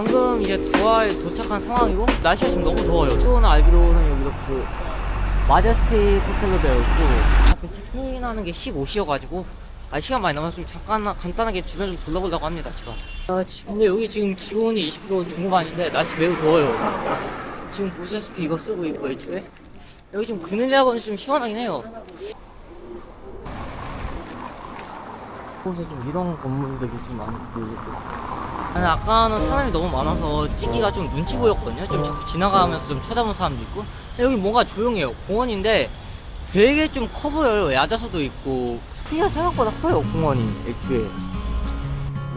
방금 이제 도하에 도착한 상황이고 날씨가 지금 너무 더워요. 수호는 알기로는 여기로 그 마제스틱 호텔로 되어 있고 앞에 체크인하는 게 15시여가지고 아 시간 많이 좀 잠깐 간단하게 주변 좀 둘러보려고 합니다 제가. 아, 지- 근데 여기 지금 기온이 20도 중후반인데 날씨 매우 더워요. 지금 보시다시피 이거 쓰고 있고 애초에 여기 좀 그늘하고는 좀 시원하긴 해요. 곳에 좀 이런 건물들이 좀 많이 보이고 아니, 아까는 사람이 너무 많아서 찍기가 좀 눈치 보였거든요. 좀 자꾸 지나가면서 좀 쳐다보는 사람도 있고. 여기 뭔가 조용해요. 공원인데 되게 좀 커 보여요. 야자수도 있고. 크기가 생각보다 커요 공원이 애초에.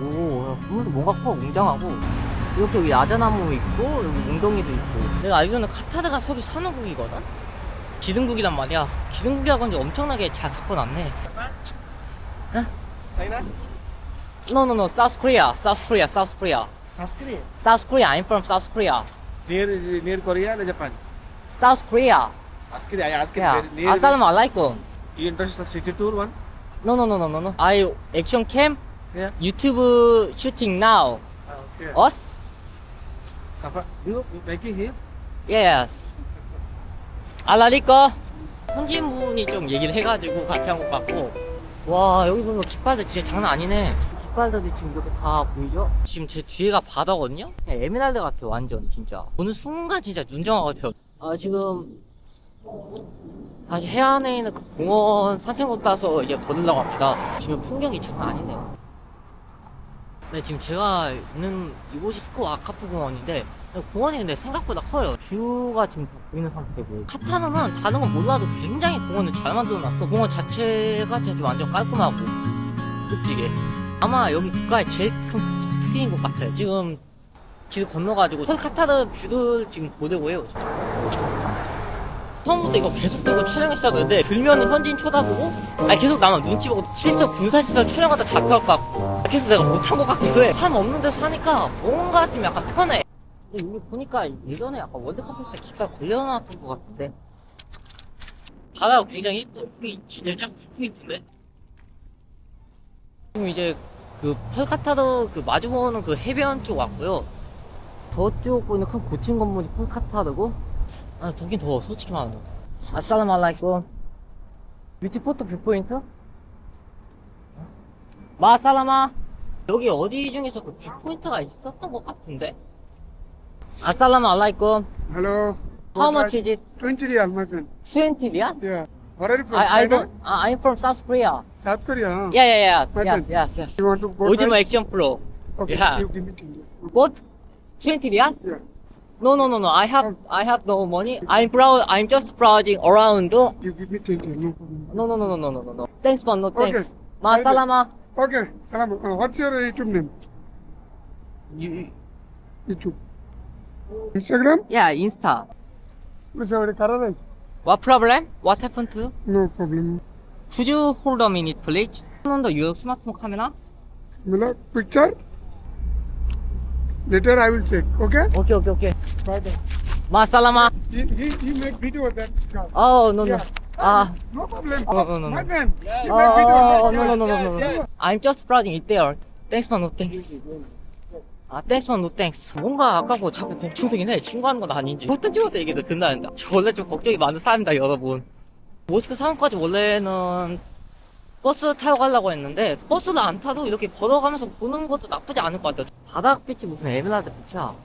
오 건물도 뭔가 커. 웅장하고. 이렇게 여기 야자나무 있고 여기 웅덩이도 있고. 내가 알기로는 카타르가 석유 산업국이거든? 기름국이란 말이야. 기름국이라고 하는지 엄청나게 잘 바꿔놨네. China? No, no, no. South Korea. South Korea. South Korea. South Korea. South Korea. I'm from South Korea. Near near Korea or Japan? South Korea. South Korea. I asked Yeah. near, near Assalamualaikum. You interested in city tour one? No, no, no, no, no, no. I action cam. Yeah. YouTube shooting now. Ah, okay. Us? Safa, you you making here? Yes. 알라리꺼. 현지인 분이 좀 얘기를 해가지고 같이 한 것 같고. 와, 여기 보면 깃발들 진짜 장난 아니네. 깃발들이 지금 이렇게 다 보이죠? 지금 제 뒤에가 바다거든요? 에메랄드 같아요, 완전, 진짜. 보는 순간 진짜 눈정화 같아요. 아, 지금, 다시 해안에 있는 그 공원 산책로 따서 이제 걸으려고 합니다. 지금 풍경이 장난 아니네요. 네, 지금 제가 있는 이곳이 스코 아카프 공원인데 공원이 근데 생각보다 커요. 뷰가 지금 다 보이는 상태고 카타르는 다른 건 몰라도 굉장히 공원을 잘 만들어놨어. 공원 자체가 진짜 완전 깔끔하고 흡지게. 아마 여기 국가의 제일 큰 특기인 것 같아요. 지금 길 건너가지고 카타르 뷰를 지금 보려고 해요. 처음부터 이거 계속 들고 촬영했었는데 들면 현지인 쳐다보고 아니 계속 나만 눈치 보고 실제 군사시설 촬영하다 잡혀갈 것 같고. 그래서 내가 못한 것 같기도 해. 사람 없는 데서 사니까 뭔가 좀 약간 편해. 여기 보니까 예전에 약간 월드컵 했을 때 기가 걸려놨던 것 같은데. 바다가 굉장히 여기 진짜 쫙 포인트인데? 지금 이제 그 폴카타르 그 마주보는 그 해변 쪽 왔고요 저쪽 보이는 큰 고층 건물이 폴카타르고 아, 더긴 더워, 솔직히 말하면. 아살라말라이쿰. 뷰티포트 뷰포인트? 마살라마. 여기 어디 중에서 그 뷰포인트가 있었던 것 같은데? 아살라말라이쿰. Hello. How much is it? 20 real, my friend. 20 리안? Yeah. Where are you from? I, I China? don't, uh, I'm from South Korea. South Korea. huh? Yeah, yeah, yes, My yes, friend. yes, yes. You want to go 오징어 right? 액션 프로. Okay. Yeah. You give me 20. What? 20 리안? Yeah. No, no, no, no. I have, I have no money. I'm proud, I'm just browsing around. No, You give me 20. No problem. no, no, no, no, no, no, no. Thanks, man. No, thanks. Okay. 마살라마. Okay. Salam. Uh, what's your YouTube name? You, YouTube. Instagram? yeah, Insta. Which are color What problem? What happened to? No problem. Could you hold a minute, please? Turn on the your smartphone camera. Mila, picture? Later I will check, okay? Okay, okay, okay. Bye bye. Masalama. He, he, he made video of that car. Oh, no, yeah. no. Ah. No problem. Oh, no, no, no. My man. Yes. He oh, made video of that oh, car. No, no, no, no, no. Yes, yes. I'm just browsing it there. Thanks, for No, thanks. Yes, yes. 아, man. No, thanks. 뭔가 아까고 자꾸 걱정되긴 해. 친구하는 건 아닌지. 어떤 친구한테 얘기도 듣는다. 저 원래 좀 걱정이 많은 사람입니다, 여러분. 모스크 상업까지 원래는 버스 타고 가려고 했는데 버스를 안 타도 이렇게 걸어가면서 보는 것도 나쁘지 않을 것 같아요. 바닥빛이 무슨 에메랄드 빛이야.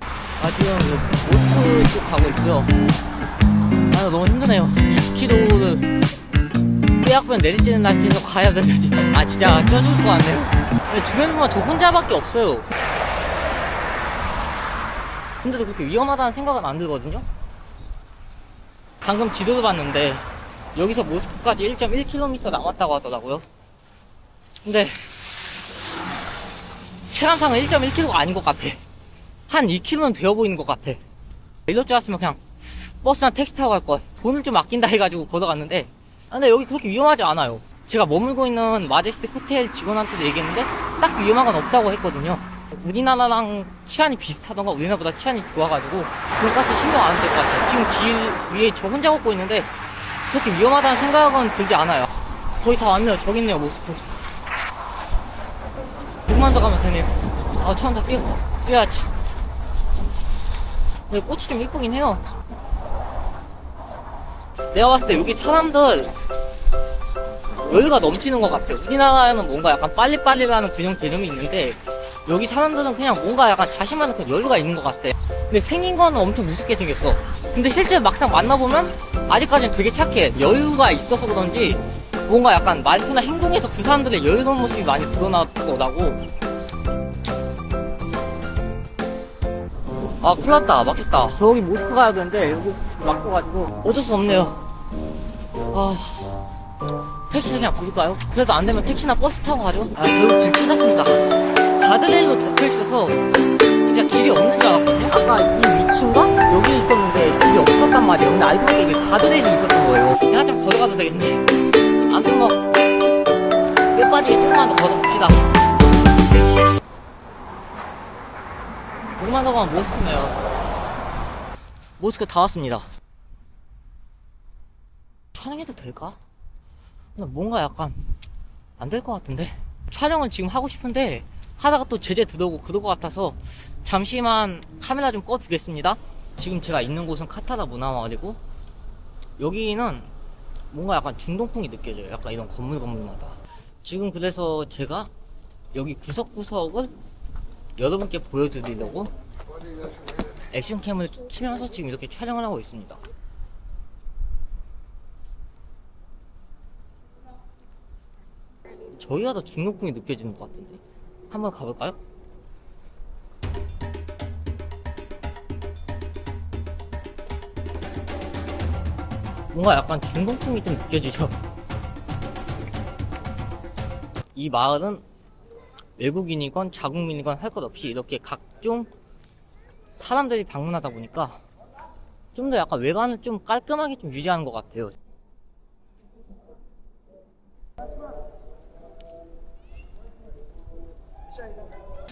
아 지금 그 모스크 쪽 가고 있고요. 아 너무 힘드네요. 2km를 뼈약면 내리쬐는 날씨에서 가야 되는지 아 진짜 쪄줄 것 같네요. 근데 주변에 보면 저 혼자밖에 없어요. 근데도 그렇게 위험하다는 생각은 안 들거든요. 방금 지도를 봤는데 여기서 모스크까지 1.1km 남았다고 하더라고요. 근데 체감상은 1.1km가 아닌 것 같아. 한 2km는 되어 보이는 것 같아. 줄 알았으면 그냥 버스나 택시 타고 갈 것. 돈을 좀 아낀다 해가지고 걸어갔는데 아, 근데 여기 그렇게 위험하지 않아요. 제가 머물고 있는 마제스틱 호텔 직원한테도 얘기했는데 딱 위험한 건 없다고 했거든요. 우리나라랑 치안이 비슷하던가 우리나라보다 치안이 좋아가지고 그것까지 신경 안 될 것 같아요. 지금 길 위에 저 혼자 걷고 있는데 그렇게 위험하다는 생각은 들지 않아요. 거의 다 왔네요. 저기 있네요, 모스크. 조금만 더 가면 되네요. 아, 처음 다 뛰어. 뛰어야지. 근데 꽃이 좀 이쁘긴 해요. 내가 봤을 때 여기 사람들 여유가 넘치는 것 같아요. 우리나라에는 뭔가 약간 빨리빨리라는 그냥 개념이 있는데 여기 사람들은 그냥 뭔가 약간 자신만의 그 여유가 있는 것 같아. 근데 생긴 거는 엄청 무섭게 생겼어. 근데 실제 막상 만나보면 아직까지는 되게 착해. 여유가 있어서 그런지 뭔가 약간 말투나 행동에서 그 사람들의 여유로운 모습이 많이 드러나더라고. 아, 큰일 났다. 막혔다. 저기 모스크 가야 되는데, 여기 막혀가지고. 어쩔 수 없네요. 아, 택시 그냥 부를까요? 그래도 안 되면 택시나 버스 타고 가죠. 아, 결국 길 찾았습니다. 가드레일로 덮여 있어서, 진짜 길이 없는 줄 알았거든요? 아까 이 위치인가? 여기 있었는데 길이 없었단 말이에요. 근데 알고 보니까 이게 가드레일이 있었던 거예요. 내가 좀 걸어가도 되겠네. 아무튼 뭐, 뼈 빠지게 조금만 더 걸어봅시다. 조금만 더 가면 모스크네요. 모스크 다 왔습니다. 촬영해도 될까? 뭔가 약간 안 될 것 같은데 촬영은 지금 하고 싶은데 하다가 또 제재 들어오고 그럴 것 같아서 잠시만 카메라 좀 꺼두겠습니다. 지금 제가 있는 곳은 카타라 문화마을이고 여기는 뭔가 약간 중동풍이 느껴져요. 약간 이런 건물 건물마다. 지금 그래서 제가 여기 구석구석을 여러분께 보여드리려고 액션캠을 키면서 지금 이렇게 촬영을 하고 있습니다. 저희가 더 중독풍이 느껴지는 것 같은데. 한번 가볼까요? 뭔가 약간 중동풍이 좀 느껴지죠? 이 마을은 외국인이건 자국민이건 할 것 없이 이렇게 각종 사람들이 방문하다 보니까 좀 더 약간 외관을 좀 깔끔하게 좀 유지하는 것 같아요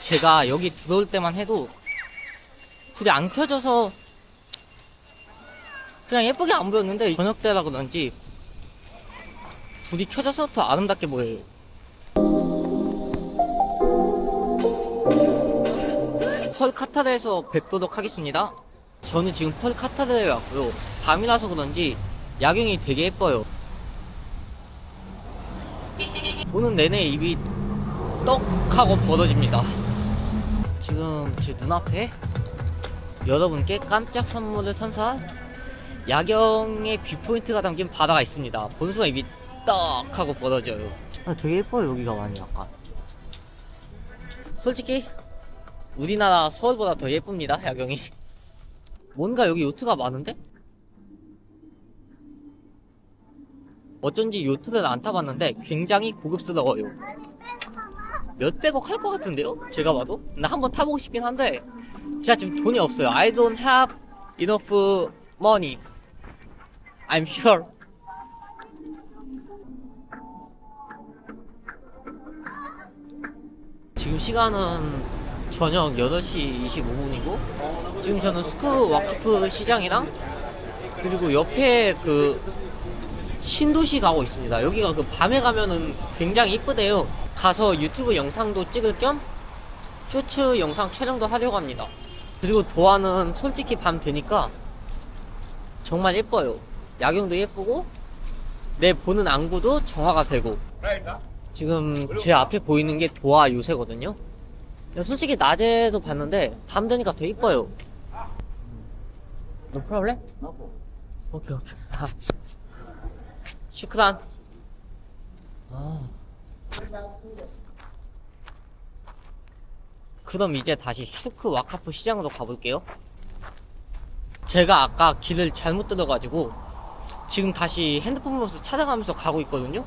제가 여기 들어올 때만 해도 불이 안 켜져서 그냥 예쁘게 안 보였는데 저녁 때라 그런지 불이 켜져서 더 아름답게 보여요. 펄 카타르에서 뵙도록 하겠습니다. 저는 지금 펄 카타르에 왔고요. 밤이라서 그런지 야경이 되게 예뻐요. 보는 내내 입이 떡 하고 벌어집니다. 지금 제 눈앞에 여러분께 깜짝 선물을 선사할 야경의 뷰포인트가 담긴 바다가 있습니다. 본수가 입이 떡 하고 벌어져요. 아, 되게 예뻐요, 여기가 많이 약간. 솔직히, 우리나라 서울보다 더 예쁩니다, 야경이. 뭔가 여기 요트가 많은데? 어쩐지 요트를 안 타봤는데 굉장히 고급스러워요. 몇백억 할 것 같은데요? 제가 봐도? 나 한번 타보고 싶긴 한데, 제가 지금 돈이 없어요. I don't have enough money. I'm sure. 지금 시간은 저녁 8시 25분이고, 지금 저는 스크 와키프 시장이랑, 그리고 옆에 그, 신도시 가고 있습니다. 여기가 그 밤에 가면은 굉장히 이쁘대요. 가서 유튜브 영상도 찍을 겸 쇼츠 영상 촬영도 하려고 합니다. 그리고 도안은 솔직히 밤 되니까 정말 예뻐요. 야경도 예쁘고 내 보는 안구도 정화가 되고 지금 제 앞에 보이는 게 도화 요새거든요. 솔직히 낮에도 봤는데 밤 되니까 되게 이뻐요. No problem? 오케이 오케이. 아. 슈크란. 아. 그럼 이제 다시 슈크 와카프 시장으로 가볼게요. 제가 아까 길을 잘못 들어가지고 지금 다시 핸드폰 보면서 찾아가면서 가고 있거든요.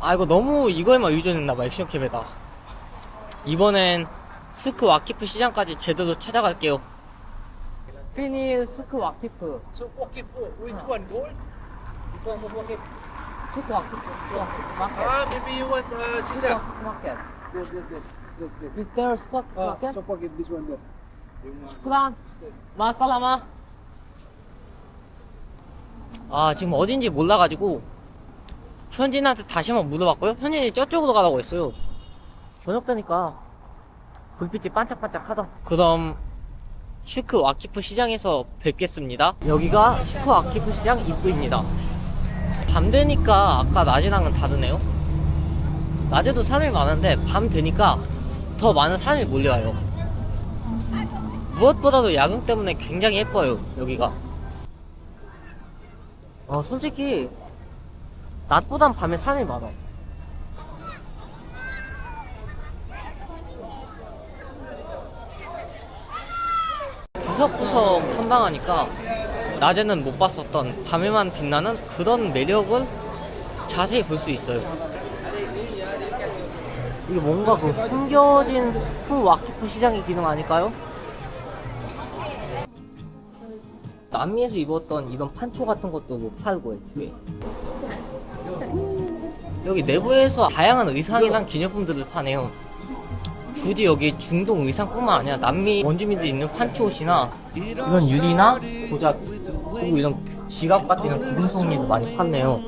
아 이거 너무 이거에만 의존했나봐 액션캠에다. 이번엔 스크 와키프 시장까지 제대로 찾아갈게요. 피니 스크 와키프. So for which one gold? 스크 와 스크 와키프 마켓. Ah, maybe you want uh, sisa. 와키프 마켓. Yes, yes, yes. Yes, yes. Is there 스크 와키프 Uh, 마켓? so pocket this one there. 슈크란 마살라마 아 지금 어딘지 몰라가지고 현진한테 다시 한번 물어봤고요 현진이 저쪽으로 가라고 했어요 저녁 되니까 불빛이 반짝반짝하다. 그럼 슈크 와키프 시장에서 뵙겠습니다. 여기가 슈크 와키프 시장 입구입니다. 밤 되니까 아까 낮이랑은 다르네요. 낮에도 사람이 많은데 밤 되니까 더 많은 사람이 몰려와요. 무엇보다도 야경 때문에 굉장히 예뻐요, 여기가. 어, 솔직히, 낮보단 밤에 사람이 많아. 구석구석 탐방하니까 낮에는 못 봤었던 밤에만 빛나는 그런 매력을 자세히 볼 수 있어요. 이게 뭔가 그 숨겨진 스프 와키프 시장의 기능 아닐까요? 남미에서 입었던 이런 판초 같은 것도 못 팔고 애초에 여기 내부에서 다양한 의상이랑 기념품들을 파네요 굳이 여기 중동 의상뿐만 아니라 남미 원주민들이 입는 판초 옷이나 이런 유리나 고작 그리고 이런 지갑 같은 이런 기능성리도 많이 판네요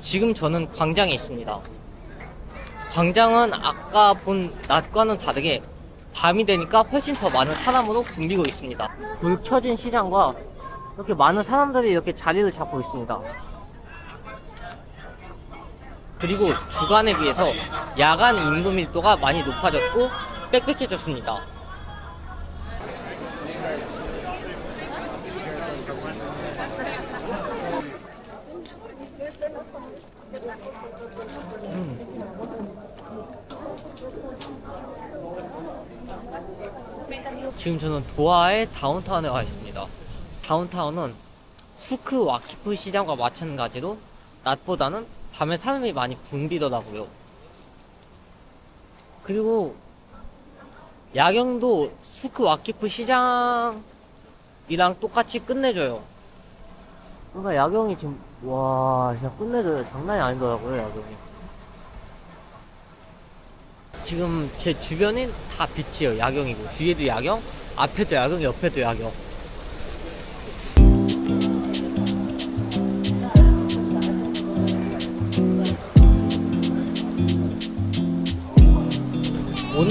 지금 저는 광장에 있습니다 광장은 아까 본 낮과는 다르게 밤이 되니까 훨씬 더 많은 사람으로 붐비고 있습니다. 불 켜진 시장과 이렇게 많은 사람들이 이렇게 자리를 잡고 있습니다. 그리고 주간에 비해서 야간 인구 밀도가 많이 높아졌고 빽빽해졌습니다. 지금 저는 도하의 다운타운에 와 있습니다. 다운타운은 수크 와키프 시장과 마찬가지로 낮보다는 밤에 사람이 많이 붐비더라고요. 그리고 야경도 수크 와키프 시장이랑 똑같이 끝내줘요. 뭔가 야경이 지금 와 진짜 끝내줘요. 장난이 아니더라고요 야경이. 지금 제 주변인 다 빛이에요 야경이고 뒤에도 야경 앞에도 야경 옆에도 야경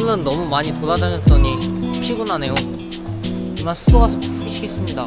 오늘은 너무 많이 돌아다녔더니 피곤하네요. 이만 숙소 가서 푹 쉬겠습니다